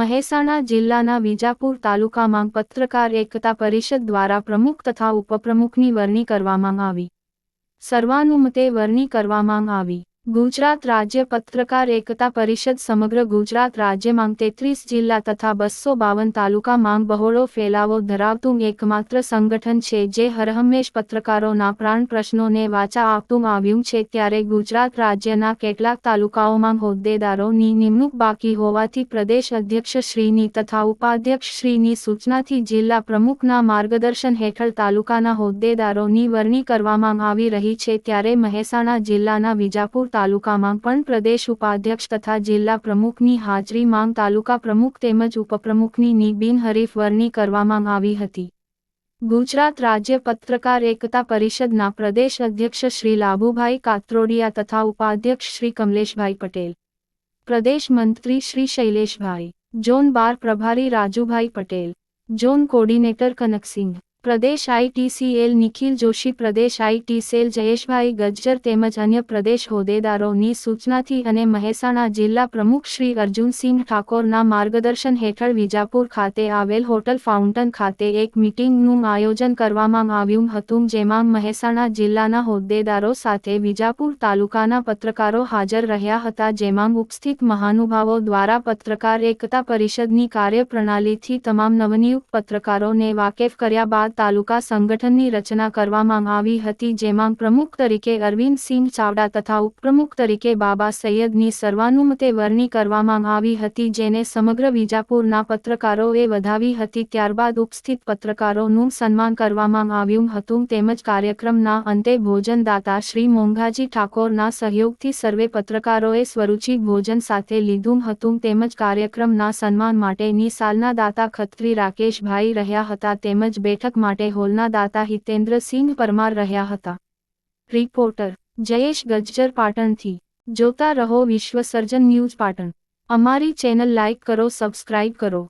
મહેસાણા જિલ્લાના વિજાપુર તાલુકામાં પત્રકાર એકતા પરિષદ દ્વારા પ્રમુખ તથા ઉપપ્રમુખની વરણી કરવામાં આવી. સર્વાનુમતે વરણી કરવામાં આવી. ગુજરાત રાજ્ય પત્રકાર એકતા પરિષદ સમગ્ર ગુજરાત રાજ્યમાં તેત્રીસ જિલ્લા તથા બસો બાવન તાલુકામાં બહોળો ફેલાવો ધરાવતું એકમાત્ર સંગઠન છે જે હરહંમેશ પત્રકારોના પ્રાણ પ્રશ્નોને વાચા આપતું આવ્યું છે ત્યારે ગુજરાત રાજ્યના કેટલાક તાલુકાઓમાં હોદ્દેદારોની નિમણૂક બાકી હોવાથી પ્રદેશ અધ્યક્ષશ્રીની તથા ઉપાધ્યક્ષશ્રીની સૂચનાથી જિલ્લા પ્રમુખના માર્ગદર્શન હેઠળ તાલુકાના હોદ્દેદારોની વરણી કરવામાં આવી રહી છે ત્યારે મહેસાણા જિલ્લાના વિજાપુર તાલુકામાં પણ પ્રદેશ ઉપાધ્યક્ષ તથા જિલ્લા પ્રમુખની હાજરીમાં તાલુકા પ્રમુખ તેમજ ઉપપ્રમુખની બિનહરીફ વરણી કરવામાં આવી હતી. ગુજરાત રાજ્ય પત્રકાર એકતા પરિષદના પ્રદેશ અધ્યક્ષ શ્રી લાભુભાઈ કાત્રોડિયા તથા ઉપાધ્યક્ષ શ્રી કમલેશભાઈ પટેલ. પ્રદેશ મંત્રી શ્રી શૈલેષભાઈ. ઝોન બાર પ્રભારી Rajubhai Patel. Zone coordinator Kanaksinh. પ્રદેશ આઈટીસીએલ નિખિલ જોશી પ્રદેશ આઈટીસેલ જયેશભાઈ ગજ્જર તેમજ અન્ય પ્રદેશ હોદ્દેદારોની સૂચનાથી અને મહેસાણા જિલ્લા પ્રમુખ શ્રી અર્જુનસિંહ ઠાકોરના માર્ગદર્શન હેઠળ વિજાપુર ખાતે આવેલ હોટલ ફાઉન્ટન ખાતે એક મીટિંગનું આયોજન કરવામાં આવ્યું હતું, જેમાં મહેસાણા જિલ્લાના હોદ્દેદારો સાથે વિજાપુર તાલુકાના પત્રકારો હાજર રહ્યા હતા, જેમાં ઉપસ્થિત મહાનુભાવો દ્વારા પત્રકાર એકતા પરિષદની કાર્યપ્રણાલીથી તમામ નવનિયુક્ત પત્રકારોને વાકેફ કર્યા બાદ તાલુકા સંગઠનની રચના કરવામાં આવી હતી, જેમાં પ્રમુખ તરીકે અરવિંદસિંહ ચાવડા તથા ઉપપ્રમુખ તરીકે બાબા સૈયદની સર્વાનુમતે વરણી કરવામાં આવી હતી, જેને સમગ્ર વિજાપુરના પત્રકારોએ વધાવી હતી. ત્યારબાદ ઉપસ્થિત પત્રકારોનું સન્માન કરવામાં આવ્યું હતું. તેમજ કાર્યક્રમના અંતે ભોજનદાતા શ્રી મોંઘાજી ઠાકોરના સહયોગથી સર્વે પત્રકારોએ સ્વરૂચિ ભોજન સાથે લીધું હતું. તેમજ કાર્યક્રમના સન્માન માટે નિસાલના દાતા ખત્રી રાકેશભાઈ રહ્યા હતા. તેમજ બેઠક માટે હોલના દાતા હિતેન્દ્રસિંહ પરમાર રહ્યા હતા. રિપોર્ટર, જયેશ ગજ્જર પાટણથી. જોતા રહો વિશ્વ સર્જન ન્યૂઝ પાટણ. અમારી ચેનલ લાઇક કરો, સબસ્ક્રાઇબ કરો.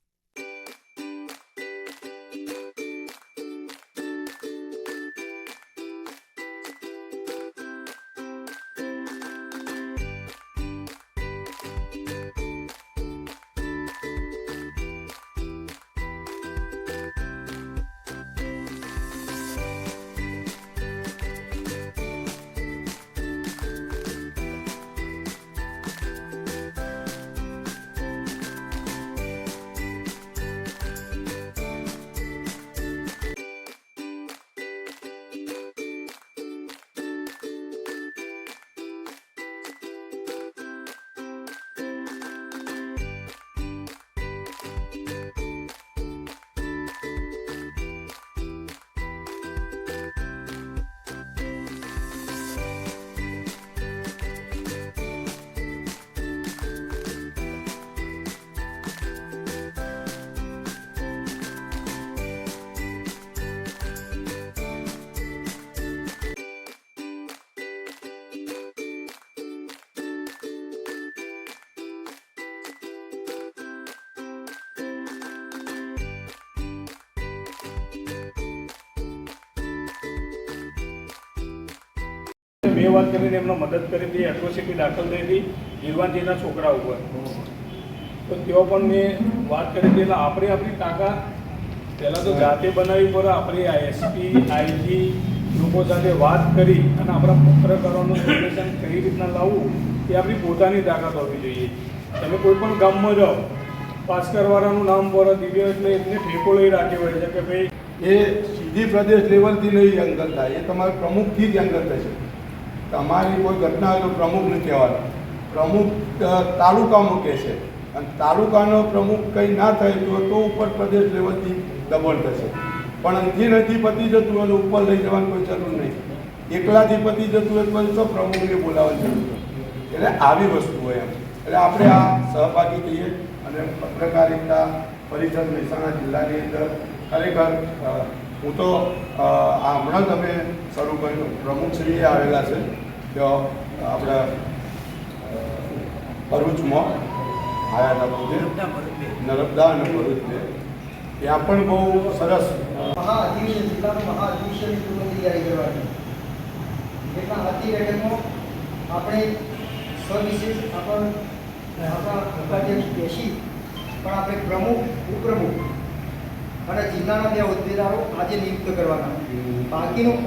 બે વાર કરીને એમને મદદ કરી હતી એટ્રોસિટી દાખલ થઈ હતી, ગીરવાનજીના છોકરા ઉપર. તો તેઓ પણ મેં વાત કરી હતી, એટલે આપણે આપણી તાકાત પહેલાં તો જાતે બનાવી પડે, આપણી એસપી આઈજી લોકો સાથે વાત કરી અને આપણા પત્રકારોનું પ્રદર્શન કઈ રીતના લાવવું એ આપણી પોતાની તાકાત હોવી જોઈએ. તમે કોઈ પણ ગામમાં જાઓ, પાસકરવાળાનું નામ પર દિવ્ય એટલે એમને ઠેકો લઈ રાખ્યો હોય છે કે ભાઈ, એ સીધી પ્રદેશ લેવલથી નહીં યંગલ થાય, એ તમારે પ્રમુખથી જ યંગલ થશે. તમારી કોઈ ઘટના હોય તો પ્રમુખને કહેવાનું. પ્રમુખ તાલુકા મૂકે કહેશે અને તાલુકાનો પ્રમુખ કંઈ ના થાય તો તો ઉપર પ્રદેશ લેવલથી દબણ થશે. પણ અહીંથી નથી પતી જતું હોય ઉપર લઈ જવાની કોઈ જરૂર નહીં. એકલાથી પતી જતું હોય તો તો પ્રમુખને બોલાવવાની જરૂર. એટલે આવી વસ્તુ હોય એમ. એટલે આપણે આ સહભાગી થઈએ અને પત્રકારિતા પરિષદ મહેસાણા જિલ્લાની અંદર ખરેખર હું તો આ હમણાં જ અમે શરૂ કર્યું. પ્રમુખશ્રીએ આવેલા છે, તો આપણા ભરૂચમાં આવ્યા હતા નર્મદા અને ભરૂચને. ત્યાં પણ બહુ સરસ મહાઅધિવેશન, જિલ્લાનું મહાઅધિવેશનની પૂર્વ તૈયારી કરવાની એટલા અતિ બેઠકમાં આપણે સવિશેષ આપણ, આપણા ઉપાધ્યક્ષ બેસી, પણ આપણે પ્રમુખ, ઉપપ્રમુખ અને જિલ્લાના બે હોદ્દેદારો આજે નિયુક્ત કરવાના બાકીનું